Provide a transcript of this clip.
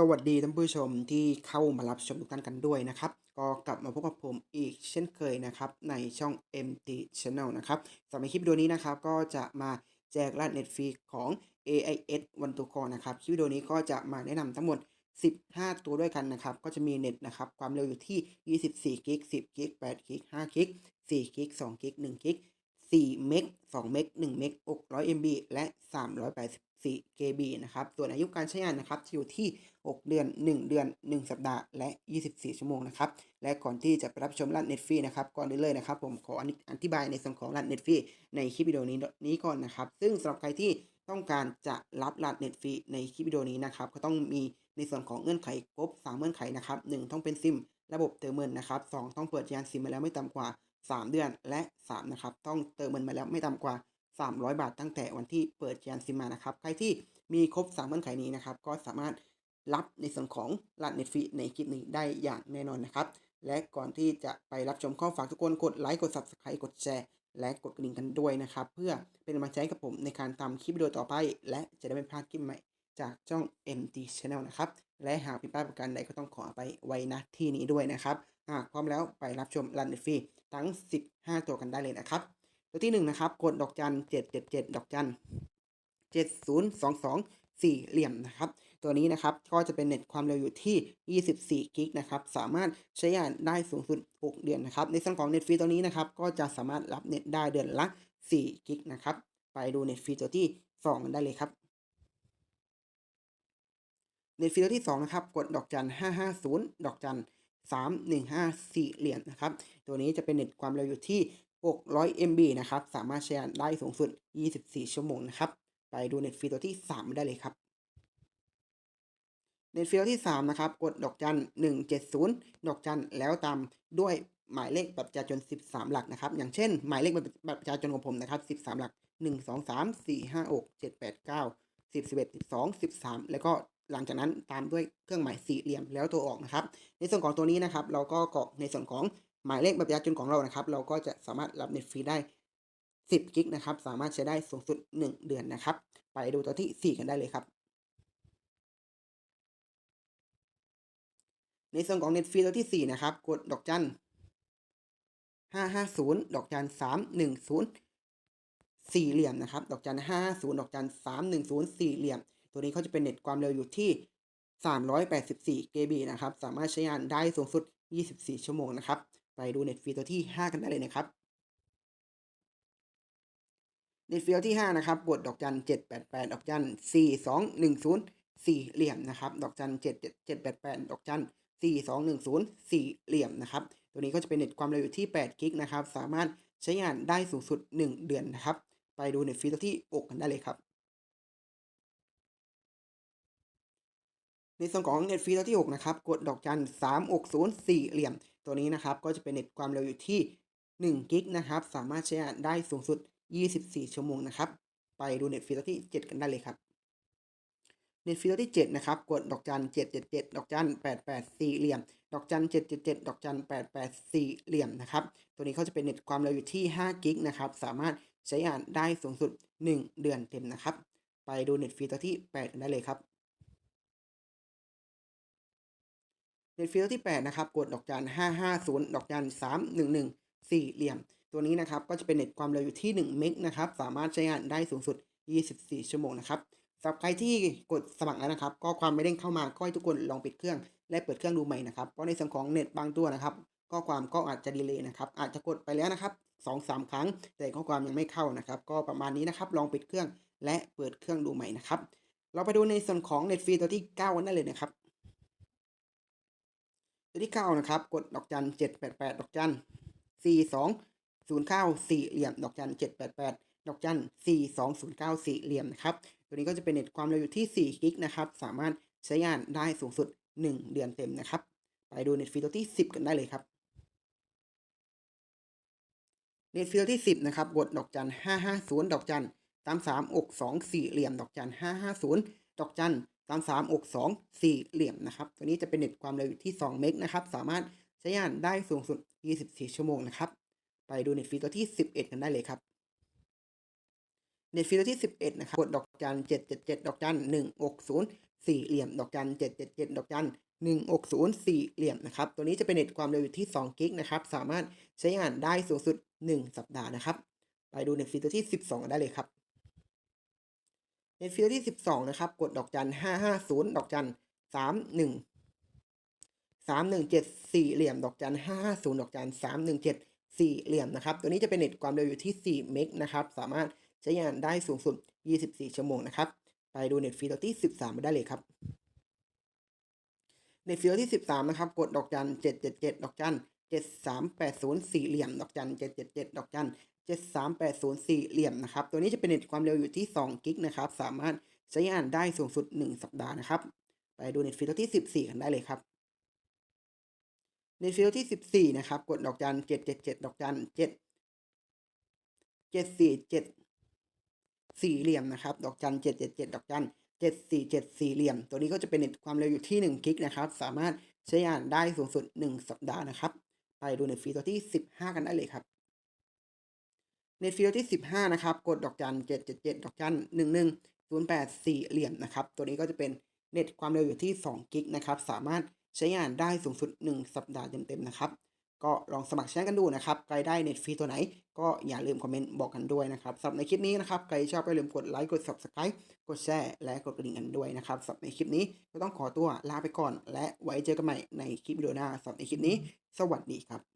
สวัสดีท่านผู้ชมที่เข้ามารับชมทุกท่านกันด้วยนะครับ ก็กลับมาพบกับผมอีกเช่นเคยนะครับ ในช่อง MT Channel นะครับสำหรับคลิปวิดีโอนี้นะครับ ก็จะมาแจกรหัสเน็ตฟรีของ AIS One to Call นะครับคลิปวิดีโอนี้ก็จะมาแนะนำทั้งหมด 15 ตัวด้วยกันนะครับ ก็จะมีเน็ตนะครับ ความเร็วอยู่ที่ 24 กิก 10 กิก 8 กิก 5 กิก 4 กิก 2 กิก 1 กิก 4 เมก 2 เมก 1 เมก 600 MB และ 384 KB นะครับ ส่วนอายุการใช้งานนะครับจะอยู่ที่ 6 เดือน 1 เดือน 1 สัปดาห์ และ 24 ชั่วโมงนะครับ และก่อนที่จะไปรับชมรันเน็ตฟรีนะครับ ก่อนเลยนะครับผมขออธิบายในส่วนของรันเน็ตฟรีในคลิปวิดีโอนี้นี้ก่อนนะครับ ซึ่งสำหรับใครที่ต้องการจะรับรันเน็ตฟรีในคลิปวิดีโอนี้นะครับ ก็ต้องมีในส่วนของเงื่อนไขครบ3เงื่อนไขนะครับ1ต้องเป็นซิมระบบเติมเงินนะครับ2ต้องเปิดยานซิมมาแล้วไม่ต่ำกว่า 3 เดือนและ 3 นะครับ ต้องเติมเงินมาแล้วไม่ต่ำกว่า 300 บาทตั้งแต่วันที่เปิดยานซิมมานะครับ ใครที่มีครบ3เงื่อนไขนี้นะครับ ก็สามารถรับในส่วนของรันเน็ตฟรีในคลิปนี้ได้อย่างแน่นอนนะครับ และก่อนที่จะไปรับชมข้อฝากทุกคนกดไลค์กด Subscribe กดแชร์และกดกระดิ่งกันด้วยนะครับ เพื่อเป็นกำลังใจกับผมในการทำคลิปวิดีโอต่อไป และจะได้ไม่พลาดคลิปใหม่จากช่อง MT Channel นะครับ และหากผิดพลาดประการใดก็ต้องขอไปไว้ณที่นี้ด้วยนะครับ หาพร้อมแล้วไปรับชมรันฟรีทั้ง 15 ตัวกันได้เลยนะครับ ตัวที่1นะครับกดดอกจัน777 ดอกจัน7022สี่เหลี่ยมนะครับ ตัวนี้นะครับก็จะเป็นเน็ตความเร็วอยู่ที่ 24 กิกนะครับ สามารถใช้งานได้สูงสุด 6 เดือนนะครับ ในส่วนของเน็ตฟรีตัวนี้นะครับ ก็จะสามารถรับเน็ตได้เดือนละ 4 กิกนะครับ ไปดูเน็ตฟรีตัวที่ 2 กันได้เลยครับ เน็ตฟรีตัวที่ 2 นะครับ กดดอกจัน 550 ดอกจัน 315สี่เหลี่ยมนะครับ ตัวนี้จะเป็นเน็ตความเร็วอยู่ที่ 600 MB นะครับ สามารถใช้งานได้สูงสุด 24 ชั่วโมงนะครับ ไปดูเน็ตฟรีตัวที่ 3 ได้เลยครับ เน็ตฟรีตัวที่ 3 นะครับ กดดอกจัน 170 ดอกจัน แล้วตามด้วยหมายเลขบัตรประชาชน 13 หลักนะครับ อย่างเช่น หมายเลขบัตรประชาชนของผมนะครับ 13 หลัก 1 2 3 4 5 6 7 8 9 10 11 12 13 แล้วก็ หลังจากนั้นตามด้วยเครื่องหมายสี่เหลี่ยมแล้วตัวออกนะครับ ในส่วนของตัวนี้นะครับ เราก็กรอกในส่วนของหมายเลขบัตรประชาชนของเรานะครับ เราก็จะสามารถรับเน็ตฟรีได้ 10 กิกนะครับ สามารถใช้ได้สูงสุด 1 เดือนนะครับ ไปดูตัวที่ 4 กันได้เลยครับ ในส่วนของเน็ตฟรีตัวที่ 4 นะครับ กดดอกจัน 550 ดอกจัน 310 สี่เหลี่ยมนะครับ ดอกจัน 550 ดอกจัน 310 สี่เหลี่ยม ตัวนี้เขาจะเป็นเน็ตความเร็วอยู่ที่ 384 KB นะครับ สามารถใช้งานได้สูงสุด 24 ชั่วโมงนะครับ ไปดูเน็ตฟรีตัวที่ 5 กันได้เลยนะครับเน็ตฟรีตัวที่ 5 นะครับกดดอกจัน 788 ดอกจัน 4210 สี่เหลี่ยมนะครับ ดอกจัน 7788 ดอกจัน 4210 สี่เหลี่ยมนะครับ ตัวนี้ก็จะเป็นเน็ตความเร็วอยู่ที่ 8 กิกนะครับ สามารถใช้งานได้สูงสุด 1 เดือนนะครับ ไปดูเน็ตฟรีตัวที่ 6 กันได้เลยครับ ในส่วนของเน็ตฟรีตัวที่ 6 นะครับ กดดอกจัน360สี่เหลี่ยม ตัวนี้นะครับ ก็จะเป็นเน็ตความเร็วอยู่ที่1กิกนะครับ สามารถใช้งานได้สูงสุด 24 ชั่วโมงนะครับ ไปดูเน็ตฟรีตัวที่ 7 กันได้เลยครับเน็ตฟรีตัวที่ 7 นะครับ กดดอกจัน777 ดอกจัน88สี่เหลี่ยม ดอกจัน777 ดอกจัน88สี่เหลี่ยมนะครับ ตัวนี้เขาจะเป็นเน็ตความเร็วอยู่ที่5กิกนะครับ สามารถใช้งานได้สูงสุด 1 เดือนเต็มนะครับ ไปดูเน็ตฟรีตัวที่ 8 กันได้เลยครับ เน็ตฟรีตัวที่ 8 นะครับ กดดอกจัน 550 ดอกจัน 311 สี่เหลี่ยม ตัวนี้นะครับ ก็จะเป็นเน็ตความเร็วอยู่ที่ 1 เมกนะครับ สามารถใช้งานได้สูงสุด 24 ชั่วโมงนะครับสำหรับใครที่กดสมัครแล้วนะครับ ก็ความไม่เด้งเข้ามาก็ให้ทุกคนลองปิดเครื่อง และเปิดเครื่องดูใหม่นะครับ เพราะในส่วนของเน็ตบางตัวนะครับ ข้อความก็อาจจะดีเลย์นะครับ อาจจะกดไปแล้วนะครับ2-3ครั้ง แต่ข้อความยังไม่เข้านะครับ ก็ประมาณนี้นะครับ ลองปิดเครื่องและเปิดเครื่องดูใหม่นะครับ เราไปดูในส่วนของเน็ตฟรีตัวที่ 9 กันได้เลยนะครับ ตัวที่9นะครับ กดดอกจัน788ดอกจัน4209สี่เหลี่ยม ดอกจัน788ดอกจัน4209สี่เหลี่ยมนะครับ ตัวนี้ก็จะเป็นเน็ตความเร็วอยู่ที่4กิกนะครับ สามารถใช้งานได้สูงสุด1เดือนเต็มนะครับ ไปดูเน็ตฟรีตัวที่10กันได้เลยครับเน็ตฟรีตัวที่10นะครับกดดอกจัน550ดอกจัน33อก2สี่เหลี่ยม ดอกจัน550ดอกจัน 33อก2สี่เหลี่ยมนะครับตัวนี้จะเป็นเน็ตความเร็วอยู่ที่2เมกนะครับสามารถใช้งานได้สูงสุด 24 ชั่วโมงนะครับ ไปดูเน็ตฟรีตัวที่ 11 กันได้เลยครับเน็ตฟรีตัวที่ 11 นะครับกดดอกจัน777 ดอกจัน1 6 0สี่เหลี่ยม ดอกจันเจ็ดเจ็ดเจ็ดดอกจันหนึ่งอกศูนย์สี่เหลี่ยมนะครับ ตัวนี้จะเป็นเน็ตความเร็วอยู่ที่2กิกนะครับ สามารถใช้งานได้สูงสุด 1 สัปดาห์นะครับ ไปดูเน็ตฟรีตัวที่ 12 กันได้เลยครับ เน็ตฟรีตัวที่ 12 นะครับ กดดอกจัน 550 ดอกจัน 31 317สี่เหลี่ยม ดอกจัน 550 ดอกจัน 317สี่เหลี่ยมนะครับ ตัวนี้จะเป็นเน็ตความเร็วอยู่ที่ 4 เมกนะครับ สามารถใช้งานได้สูงสุด 24 ชั่วโมงนะครับ ไปดูเน็ตฟรีตัวที่ 13 มาได้เลยครับ เน็ตฟรีตัวที่ 13 นะครับ กดดอกจัน 777 ดอกจัน 7380สี่เหลี่ยมดอกจัน777ดเจ็ดเจ็ดดอกจัน7380สี่เหลี่ยมนะครับ ตัวนี้จะเป็นเน็ตความเร็วอยู่ที่2กิกนะครับ สามารถใช้งานได้สูงสุด1สัปดาห์นะครับ ไปดูเน็ตฟรีตัวที่กันได้เลยครับเน็ตฟรีตัวที่ 14 นะครับ กดดอกจัน 777 ดอกจัน 7 747 สี่เหลี่ยมนะครับ ดอกจัน 777 ดอกจัน 747 สี่เหลี่ยม ตัวนี้ก็จะเป็นเน็ตความเร็วอยู่ที่ 1 กิกนะครับ สามารถใช้งานได้สูงสุด 1 สัปดาห์นะครับ ไปดูในฟีตัวที่ 15 กันได้เลยครับในฟีตัวที่ 15 นะครับ กดดอกจัน777 ดอกจัน1108 สี่เหลี่ยมนะครับ ตัวนี้ก็จะเป็นเน็ตความเร็วอยู่ที่2กิกนะครับ สามารถใช้งานได้สูงสุด 1 สัปดาห์เต็มๆนะครับ ก็ลองสมัครใช้กันดูนะครับใครได้เน็ตฟรีตัวไหน ก็อย่าลืมคอมเมนต์บอกกันด้วยนะครับสำหรับในคลิปนี้นะครับใครชอบก็อย่าลืมกดไลค์กด subscribe กดแชร์และกดกระดิ่งกันด้วยนะครับสำหรับในคลิปนี้ก็ต้องขอตัวลาไปก่อน และไว้เจอกันใหม่ในคลิปวิดีโอหน้าสำหรับในคลิปนี้ สวัสดีครับ